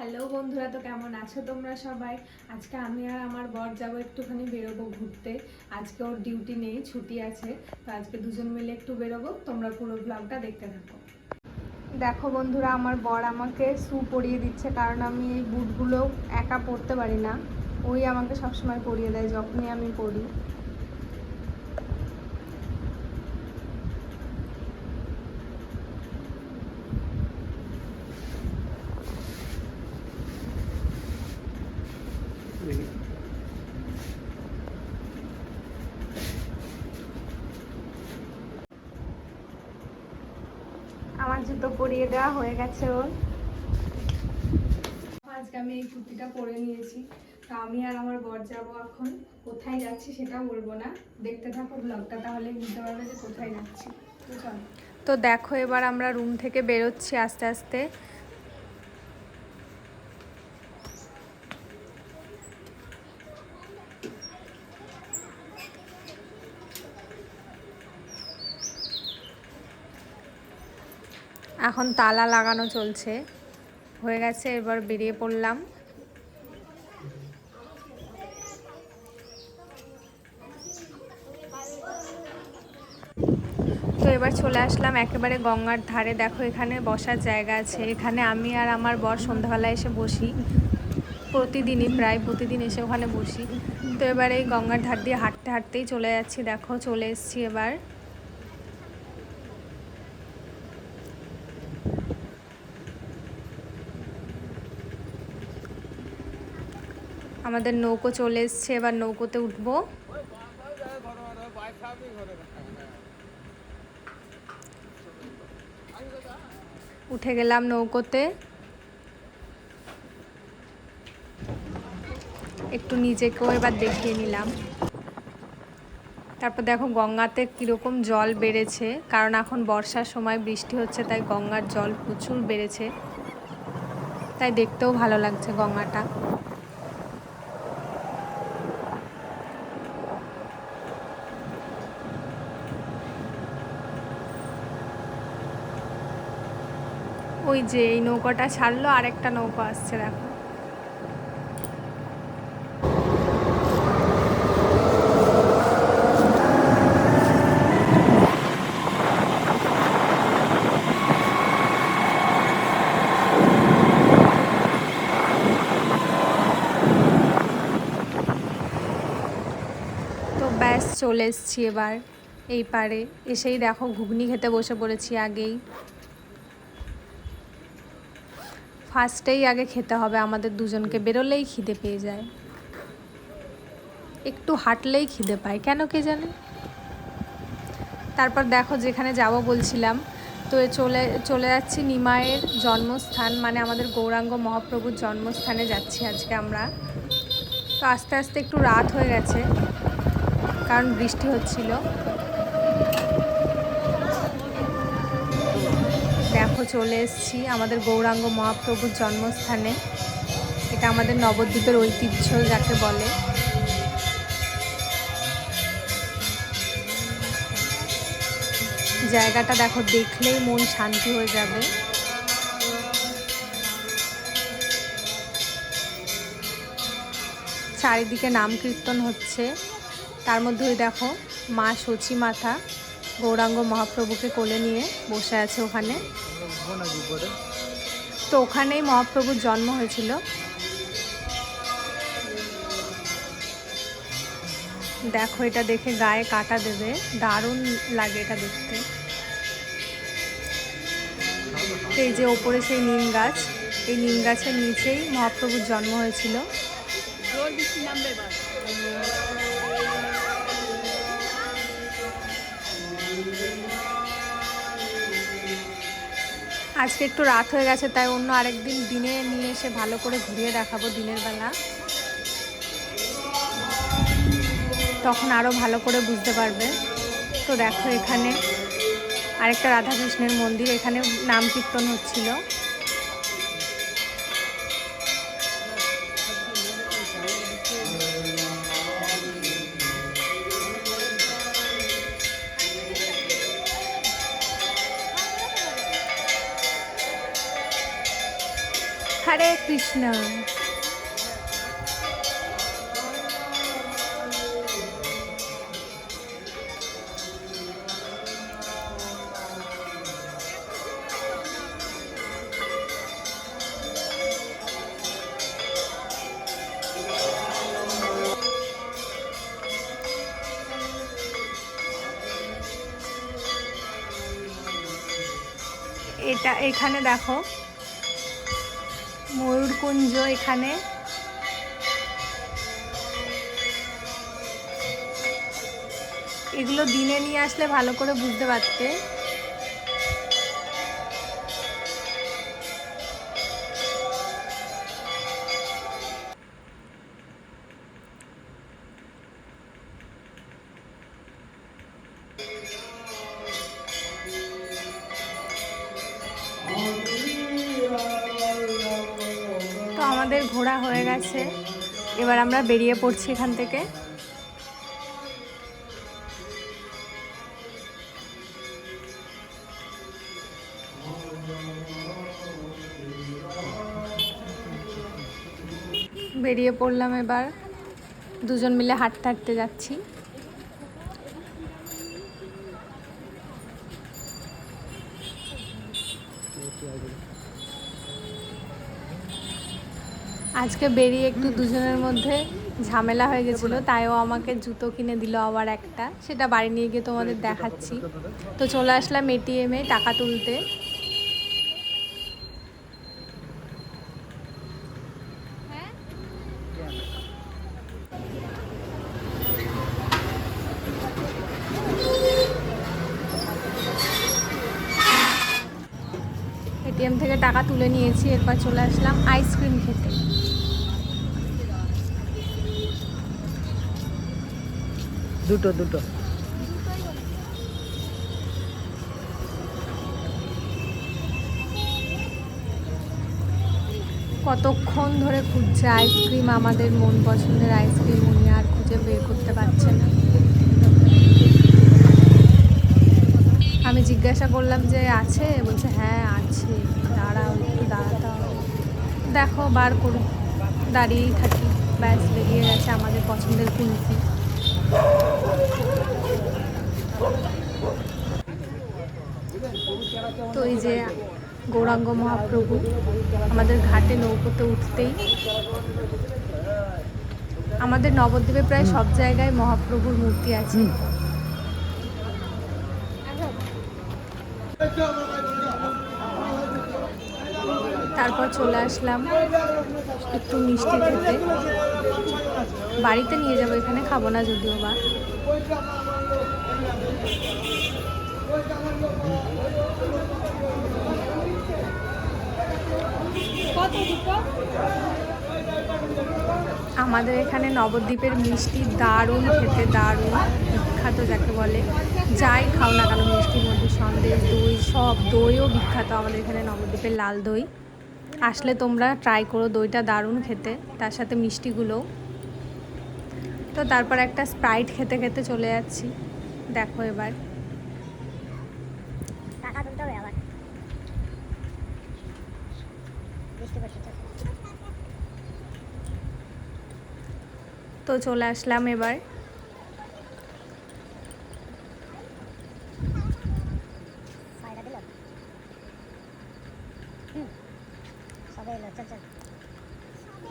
Hello বন্ধুরা, তো কেমন আছো তোমরা সবাই? আজকে আমি আর আমার বর যাব একটুখানি বেরোবো ঘুরতে। আজকে ওর ডিউটি নেই, ছুটি আছে, তো আজকে দুজন মিলে একটু বেরোবো। তোমরা পুরো ব্লগটা দেখতে থাকো। দেখো বন্ধুরা, আমার বর আমাকে শু পরিয়ে দিচ্ছে, কারণ আমি এই বুটগুলো একা পরতে পারি না। ওই আমাকে সবসময় পরিয়ে দেয়, যখনই আমি পরি। আমার জুতো পরিয়ে দেওয়া হয়ে গেছে ওর। আজকে আমি এই কুর্তিটা পরে নিয়েছি। তো আমি আর আমার বর যাব এখন। কোথায় যাচ্ছি সেটা বলব না। দেখতে থাকো ব্লগটা তাহলে বুঝতে পারবে যে কোথায় যাচ্ছি। তো দেখো এবার আমরা রুম থেকে বেরোচ্ছি আস্তে আস্তে। এখন তালা লাগানো চলছে। হয়ে গেছে, এবার বেরিয়ে পড়লাম। তো এবার চলে আসলাম একেবারে গঙ্গার ধারে। দেখো, এখানে বসার জায়গা আছে। এখানে আমি আর আমার বর সন্ধ্যাবেলা এসে বসি। প্রতিদিনই, প্রায় প্রতিদিন এসে ওখানে বসি। তো এবার এই গঙ্গার ধার দিয়ে হাঁটতে হাঁটতেই চলে যাচ্ছি। দেখো, চলে এসেছি এবার। আমাদের নৌকো চলে এসছে, এবার নৌকোতে উঠবো। উঠে গেলাম নৌকোতে। একটু নিজেকেও এবার দেখিয়ে নিলাম। তারপর দেখো গঙ্গাতে কীরকম জল বেড়েছে, কারণ এখন বর্ষার সময় বৃষ্টি হচ্ছে, তাই গঙ্গার জল প্রচুর বেড়েছে। তাই দেখতেও ভালো লাগছে গঙ্গাটা। ওই যে এই নৌকাটা ছাড়লো, আরেকটা নৌকা আসছে, দেখো। ব্যাস, চলে এসছি এবার। এই পারে এসেই দেখো, ঘুগনি খেতে বসে পড়েছি আগেই। ফার্স্টেই আগে খেতে হবে, আমাদের দুজনকে বেরোলেই খিদে পেয়ে যায়। একটু হাঁটলেই খিদে পায়, কেন কে জানে? তারপর দেখো যেখানে যাব বলছিলাম, তো চলে চলে যাচ্ছি নিমায়ের জন্মস্থান মানে আমাদের গৌরাঙ্গ মহাপ্রভুর জন্মস্থানে যাচ্ছি আজকে আমরা। তো আস্তে আস্তে একটু রাত হয়ে গেছে, কারণ বৃষ্টি হচ্ছিল। দেখো চলে এসেছি। আমাদের গৌরাঙ্গ মহাপ্রভুর জন্মস্থানে। এটা আমাদের নবদ্বীপের ঐতিহ্য যাকে বলে। জায়গাটা দেখো, দেখলেই মন শান্তি হয়ে যাবে। চারিদিকে নাম কীর্তন হচ্ছে। তার মধ্যে ওই দেখো, মা সচি মাথা গৌরাঙ্গ মহাপ্রভুকে কোলে নিয়ে বসে আছে ওখানে। তো ওখানেই মহাপ্রভুর জন্ম হয়েছিল। দেখো, এটা দেখে গায়ে কাটা দেবে। দারুণ লাগে এটা দেখতে। এই যে ওপরে সেই নিম গাছ, এই নিম গাছের নিচেই মহাপ্রভুর জন্ম হয়েছিল। আজকে একটু রাত হয়ে গেছে, তাই অন্য আরেকদিন দিনে নিয়ে এসে ভালো করে ঘুরিয়ে দেখাবো দিনের বেলা। তখন আরও ভালো করে বুঝতে পারবে। তো দেখো এখানে আরেকটা রাধাকৃষ্ণের মন্দির, এখানে নাম কীর্তন হচ্ছিল। হরে কৃষ্ণ। এটা এখানে দেখো। ময়ূরকুঞ্জ এখানে। এগুলো দিনে নিয়ে আসলে ভালো করে বুঝতে পারতে। আমাদের ঘোরা হয়ে গেছে। এবার আমরা বেরিয়ে পড়ছি এখান থেকে। বেরিয়ে পড়লাম এবার। দুজন মিলে হাঁটতে হাঁটতে যাচ্ছি। আজকে বেরিয়ে একটু দুজনের মধ্যে ঝামেলা হয়ে গেছিল, তাইও আমাকে জুতো কিনে দিল আবার একটা। সেটা বাড়ি নিয়ে গিয়ে তোমাদের দেখাচ্ছি। তো চলে আসলাম এটিএমে টাকা তুলতে। এটিএম থেকে টাকা তুলে নিয়েছি, এরপর চলে আসলাম আইসক্রিম খেতে। দুটো দুটো। কতক্ষণ ধরে খুঁজছে আইসক্রিম? আমাদের মন পছন্দের আইসক্রিম উনি আর খুঁজে বের করতে পারছে না। আমি জিজ্ঞাসা করলাম যে, আছে? বলছে হ্যাঁ আছে। দাঁড়াও একটু দাঁড়াতে হবে দেখো, বার করো দাঁড়িয়েই থাকি। ব্যাস, বেরিয়ে গেছে আমাদের পছন্দের কুলফি। তো এই যে গৌরাঙ্গ মহাপ্রভু আমাদের ঘাটে নৌকোতে উঠতেই আমাদের নবদ্বীপে প্রায় সব জায়গায় মহাপ্রভুর মূর্তি আছে। তারপর চলে আসলাম একটু মিষ্টি খেতে। বাড়িতে নিয়ে যাব এখানে খাব না যদিও বা। আমাদের এখানে নবদ্বীপের মিষ্টি দারুণ খেতে দারুণ বিখ্যাত যাকে বলে। যাই খাও না কেন মিষ্টির মধ্যে সন্দেশ দই সব দইও বিখ্যাত আমাদের এখানে নবদ্বীপের লাল দই। আসলে তোমরা ট্রাই করো দইটা দারুণ খেতে তার সাথে মিষ্টিগুলোও। তো তারপর একটা স্প্রাইট খেতে খেতে চলে যাচ্ছি। দেখো এবার। তো চলে আসলাম এবার ছয়টা দিল হুম সবে এলো চল চল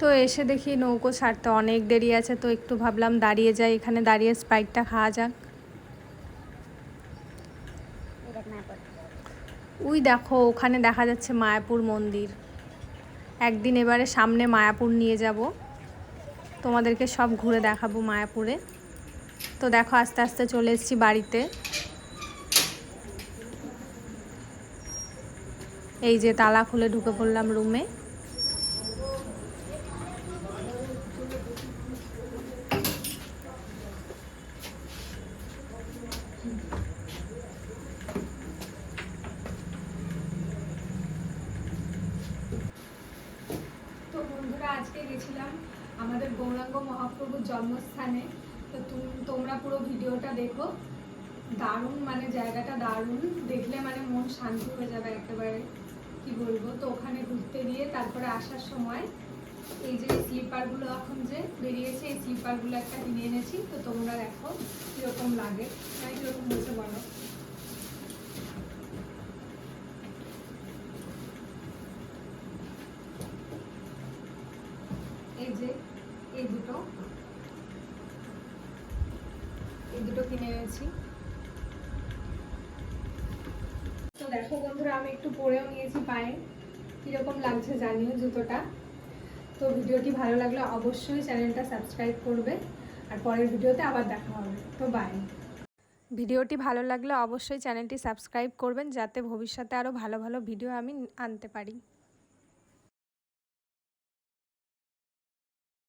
তো এসে দেখি নৌকো ছাড়তে অনেক দেরি আছে, তো একটু ভাবলাম দাঁড়িয়ে যাই, এখানে দাঁড়িয়ে স্প্রাইটটা খাওয়া যাক। ওই দেখো, ওখানে দেখা যাচ্ছে মায়াপুর মন্দির। একদিন এবারে সামনে মায়াপুর নিয়ে যাব। তোমাদেরকে সব ঘুরে দেখাবো মায়াপুরে। তো দেখো, আস্তে আস্তে চলে এসেছি বাড়িতে। এই যে তালা খুলে ঢুকে পড়লাম রুমে। গেছিলাম আমাদের গৌরাঙ্গ মহাপ্রভুর জন্মস্থানে। তো তুম- তোমরা পুরো ভিডিওটা দেখো। দারুণ মানে জায়গাটা দারুণ। দেখলে মানে মন শান্তি হয়ে যাবে একেবারে। কি বলব? তো ওখানে ঘুরতে গিয়ে তারপরে আসার সময় এই যে স্লিপারগুলো এখন যে বেরিয়েছে, এই স্লিপারগুলো একটা কিনে এনেছি। তো তোমরা দেখো কীরকম লাগে। তাই কীরকম হয়েছে বলো এই যে এই দুটো এই এনেছি তো দেখো বন্ধুরা, আমি একটু পরেও নিয়েছি পায়ে। কীরকম লাগছে জানিও জুতোটা। তো ভিডিওটি ভালো লাগলে অবশ্যই চ্যানেলটা সাবস্ক্রাইব করবে। আর পরের ভিডিওতে আবার দেখা হবে। তো বাই ভিডিওটি ভালো লাগলে অবশ্যই চ্যানেলটি সাবস্ক্রাইব করবেন, যাতে ভবিষ্যতে আরও ভালো ভালো ভিডিও আমি আনতে পারি।